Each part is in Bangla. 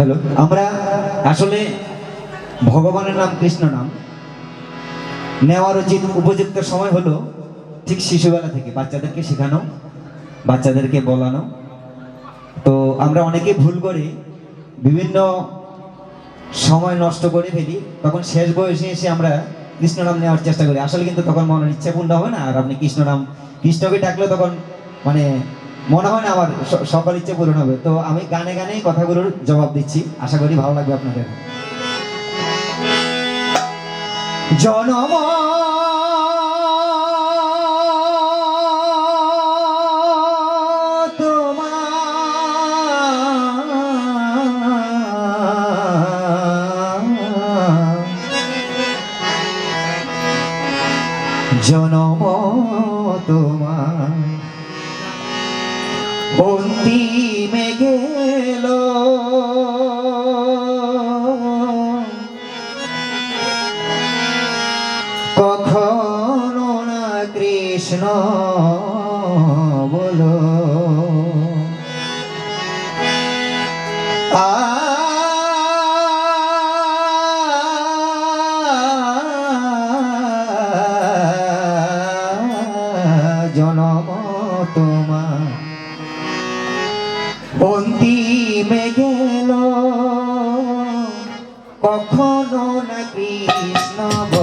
হ্যালো, আমরা আসলে ভগবানের নাম, কৃষ্ণ নাম নেওয়ার উচিত। উপযুক্ত সময় হলো ঠিক শিশুবেলা থেকে, বাচ্চাদেরকে শেখানো, বাচ্চাদেরকে বলানো। তো আমরা অনেকে ভুল করে বিভিন্ন সময় নষ্ট করে ফেলি, তখন শেষ বয়সে এসে আমরা কৃষ্ণ নাম নেওয়ার চেষ্টা করি। আসলে কিন্তু তখন মনের ইচ্ছা পূর্ণ হবে না, আর আপনি কৃষ্ণ নাম, কৃষ্ণকে ডাকলে তখন মানে মনে হয় না আমার সকল ইচ্ছে পূরণ হবে। তো আমি গানে গানে কথাগুলোর জবাব দিচ্ছি। আশা করি ভালো লাগবে আপনাদের। জনম জনম তোমার অন্তিমে গেল কখনো না কৃষ্ণ কৃষ্ণ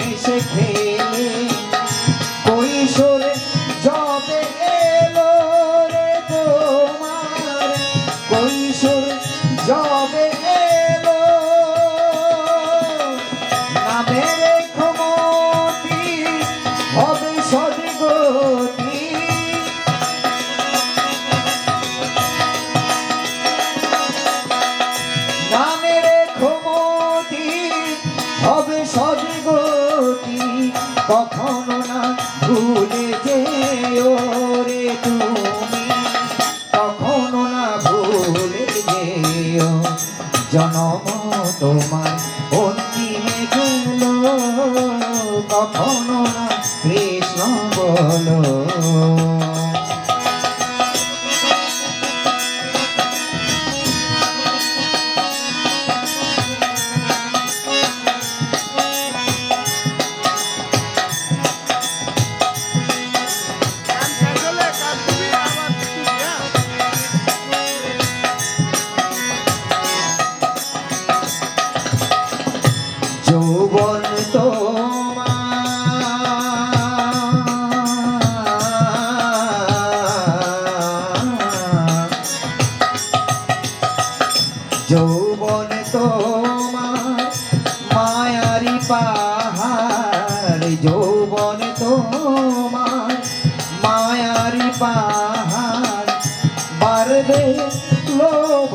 হেসে খেলে কখনো না ভুলে যেও রে তুমি। কখনো না ভুলে যেও। জনম তোমার অন্তিমে গেল কখনো না কৃষ্ণ বলো।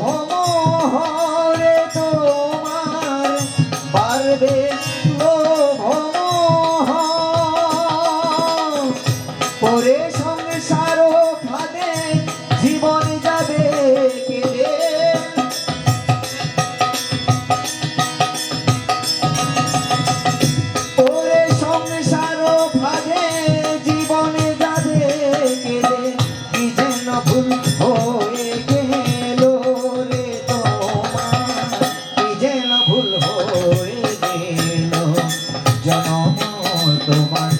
মোহরে তোমার বারবে লোভ মোহ Oh my god.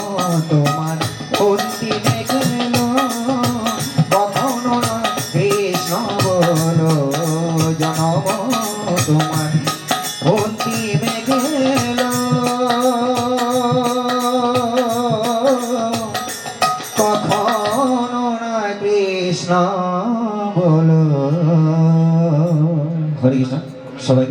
তোমার অন্তিমে গেল কখনো কৃষ্ণ তোমার অন্তিমে গেল